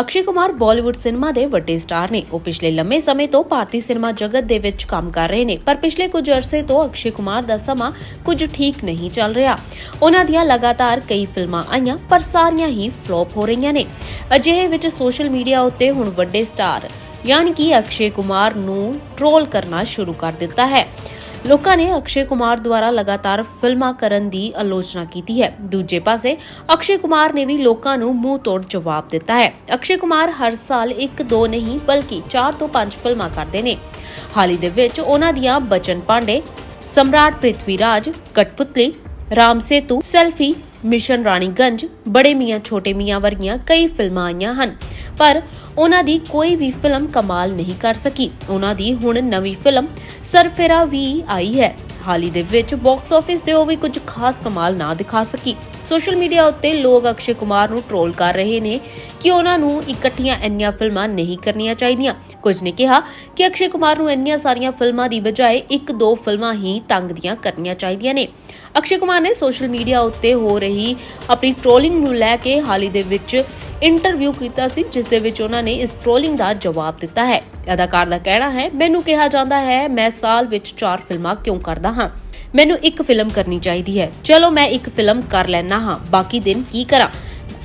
Akshay Kumar Bollywood cinema ਦੇ ਵੱਡੇ star ਨੇ। ਉਹ ਪਿਛਲੇ ਲੰਮੇ ਸਮੇਂ ਤੋਂ ਭਾਰਤੀ ਸਿਨੇਮਾ ਜਗਤ ਦੇ ਵਿੱਚ ਕੰਮ ਕਰ ਰਹੇ ਨੇ, ਪਰ ਪਿਛਲੇ ਕੁਝ ਅਰਸੇ ਤੋਂ ਅਕਸ਼ੇ ਕੁਮਾਰ ਦਾ ਸਮਾਂ ਕੁਝ ਠੀਕ ਨਹੀਂ ਚੱਲ ਰਿਹਾ। ਉਹਨਾਂ ਦੀਆਂ ਲਗਾਤਾਰ ਕਈ ਫਿਲਮਾਂ ਆਈਆਂ, ਪਰ ਸਾਰੀਆਂ ਹੀ ਫਲॉप ਹੋ ਰਹੀਆਂ ਨੇ। ਅਜਿਹੇ ਵਿੱਚ ਸੋਸ਼ਲ ਮੀਡੀਆ ਉੱਤੇ ਹੁਣ ਵੱਡੇ ਸਟਾਰ, ਯਾਨੀ ਕਿ ਅਕਸ਼ੇ ਕੁਮਾਰ ਨੂੰ ਟ੍ਰੋਲ ਕਰਨਾ ਸ਼ੁਰੂ ਕਰ ਦਿੱਤਾ ਹੈ। ਲੋਕਾਂ ਨੇ ਅਕਸ਼ੇ ਕੁਮਾਰ ਦੁਆਰਾ ਲਗਾਤਾਰ ਫਿਲਮਾਂ ਕਰਨ ਦੀ ਆਲੋਚਨਾ ਕੀਤੀ ਹੈ। ਦੂਜੇ ਪਾਸੇ, ਅਕਸ਼ੇ ਕੁਮਾਰ ਨੇ ਵੀ ਲੋਕਾਂ ਨੂੰ ਮੂੰਹ ਤੋੜ ਜਵਾਬ ਦਿੱਤਾ ਹੈ। ਅਕਸ਼ੇ ਕੁਮਾਰ ਹਰ ਸਾਲ ਇੱਕ ਦੋ ਨਹੀਂ, ਬਲਕਿ 4 ਤੋਂ 5 ਫਿਲਮਾਂ ਕਰਦੇ ਨੇ। ਹਾਲੀ ਦੇ ਵਿੱਚ ਉਹਨਾਂ ਦੀਆਂ Bachchan Pandey Samrat Prithviraj Kathputli Ram Setu, selfie, mission Raniganj, Bade Miyan ਛੋਟੇ ਮੀਆਂ ਵਰਗੀਆਂ ਕਈ ਫਿਲਮਾਂ ਆਈਆਂ ਹਨ। ਪਰ ਉਹਨਾਂ ਦੀ ਕੋਈ ਵੀ ਫਿਲਮ ਕਮਾਲ ਨਹੀਂ ਕਰ ਸਕੀ। ਉਹਨਾਂ ਦੀ ਹੁਣ ਨਵੀਂ ਫਿਲਮ ਸਰਫੇਰਾ ਵੀ ਆਈ ਹੈ। ਹਾਲ ਦੇ ਵਿੱਚ ਬਾਕਸ ਆਫਿਸ ਤੇ ਉਹ ਵੀ ਕੁਝ ਖਾਸ ਕਮਾਲ ਨਾ ਦਿਖਾ ਸਕੀ। ਸੋਸ਼ਲ ਮੀਡੀਆ ਉੱਤੇ ਲੋਕ ਅਕਸ਼ੇ ਕੁਮਾਰ ਨੂੰ ਟ੍ਰੋਲ ਕਰ ਰਹੇ ਨੇ ਕਿ ਉਹਨਾਂ ਨੂੰ ਇਕੱਠੀਆਂ ਇੰਨੀਆਂ ਫਿਲਮਾਂ ਨਹੀਂ ਕਰਨੀਆਂ ਚਾਹੀਦੀਆਂ। ਕੁਝ ਨੇ ਕਿਹਾ ਕਿ ਅਕਸ਼ੇ ਕੁਮਾਰ ਨੂੰ ਇੰਨੀਆਂ ਸਾਰੀਆਂ ਫਿਲਮਾਂ ਦੀ ਬਜਾਏ ਇੱਕ ਦੋ ਫਿਲਮਾਂ ਹੀ ਟੰਗ ਦੀਆਂ ਕਰਨੀਆਂ ਚਾਹੀਦੀਆਂ ਨੇ। ਅਕਸ਼ੇ ਕੁਮਾਰ ਨੇ ਸੋਸ਼ਲ ਮੀਡੀਆ ਉੱਤੇ ਹੋ ਰਹੀ ਆਪਣੀ ਟ੍ਰੋਲਿੰਗ ਨੂੰ ਲੈ ਕੇ ਹਾਲੀ ਦੇ ਵਿੱਚ ਇੰਟਰਵਿਊ ਕੀਤਾ ਸੀ, ਜਿਸ ਦੇ ਵਿੱਚ ਉਹਨਾਂ ਨੇ ਇਸ ਟ੍ਰੋਲਿੰਗ ਦਾ ਜਵਾਬ ਦਿੱਤਾ ਹੈ। ਅਦਾਕਾਰ ਦਾ ਕਹਿਣਾ ਹੈ, ਮੈਨੂੰ ਕਿਹਾ ਜਾਂਦਾ ਹੈ, ਮੈਂ ਸਾਲ ਵਿੱਚ 4 ਫਿਲਮਾਂ ਕਿਉਂ ਕਰਦਾ ਹਾਂ? ਮੈਨੂੰ ਇੱਕ ਫਿਲਮ ਕਰਨੀ ਚਾਹੀਦੀ ਹੈ। ਚਲੋ, ਮੈਂ ਇੱਕ ਫਿਲਮ ਕਰ ਲੈਣਾ ਹਾਂ। ਬਾਕੀ ਦਿਨ ਕੀ ਕਰਾਂ?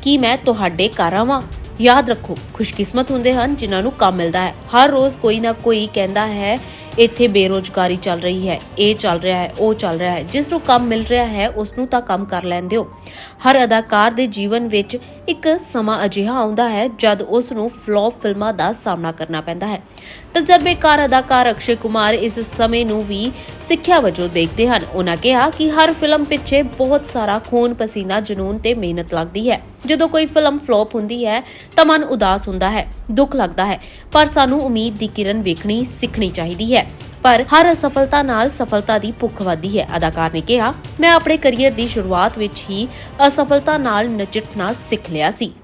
ਕੀ ਮੈਂ ਤੁਹਾਡੇ ਘਰ ਆਵਾਂ? ਯਾਦ ਰੱਖੋ, ਖੁਸ਼ਕਿਸਮਤ ਹੁੰਦੇ ਹਨ ਜਿਨ੍ਹਾਂ ਨੂੰ ਕੰਮ ਮਿਲਦਾ ਹੈ। ਹਰ ਰੋਜ਼ ਕੋਈ ਨਾ ਕੋਈ ਕਹਿੰਦਾ ਹੈ ਇੱਥੇ ਬੇਰੋਜ਼ਗਾਰੀ ਚੱਲ ਰਹੀ ਹੈ, ਇਹ ਚੱਲ ਰਿਹਾ ਹੈ, ਉਹ ਚੱਲ ਰਿਹਾ ਹੈ, ਜਿਸ ਨੂੰ ਕੰਮ ਮਿਲ ਰਿਹਾ ਹੈ, ਉਸ ਨੂੰ ਤਾਂ ਕੰਮ ਕਰ ਲੈਣ ਦਿਓ ਹਰ ਅਦਾਕਾਰ ਦੇ ਜੀਵਨ ਵਿੱਚ ਇੱਕ ਸਮਾਂ ਅਜਿਹਾ ਆਉਂਦਾ ਹੈ ਜਦ ਉਸ ਨੂੰ ਫਲॉप ਫਿਲਮਾਂ ਦਾ ਸਾਹਮਣਾ ਕਰਨਾ ਪੈਂਦਾ ਹੈ। ਤਜਰਬੇਕਾਰ ਅਦਾਕਾਰ ਅਕਸ਼ੇ ਕੁਮਾਰ ਇਸ ਸਮੇਂ ਨੂੰ ਵੀ ਸਿੱਖਿਆ ਵਜੋਂ ਦੇਖਦੇ ਹਨ। ਉਹਨਾਂ ਕਿਹਾ ਕਿ ਹਰ ਫਿਲਮ ਪਿੱਛੇ ਬਹੁਤ ਸਾਰਾ ਖੂਨ ਪਸੀਨਾ ਜਨੂਨ ਤੇ ਮਿਹਨਤ ਲੱਗਦੀ ਹੈ। ਜਦੋਂ ਕੋਈ ਫਿਲਮ ਫਲॉप ਹੁੰਦੀ ਹੈ, ਤਾਂ ਮਨ ਉਦਾਸ ਹੁੰਦਾ ਹੈ, ਦੁੱਖ ਲੱਗਦਾ ਹੈ, ਪਰ ਸਾਨੂੰ ਉਮੀਦ ਦੀ ਕਿਰਨ ਵੇਖਣੀ, ਸਿੱਖਣੀ ਚਾਹੀਦੀ ਹੈ। ਪਰ ਹਰ ਅਸਫਲਤਾ ਨਾਲ ਸਫਲਤਾ ਦੀ ਭੁੱਖ ਵਧਦੀ ਹੈ। ਅਦਾਕਾਰ ਨੇ ਕਿਹਾ, ਮੈਂ ਆਪਣੇ ਕੈਰੀਅਰ ਦੀ ਸ਼ੁਰੂਆਤ ਵਿੱਚ ਹੀ ਅਸਫਲਤਾ ਨਾਲ ਨਜਿੱਠਣਾ ਸਿੱਖ ਲਿਆ ਸੀ।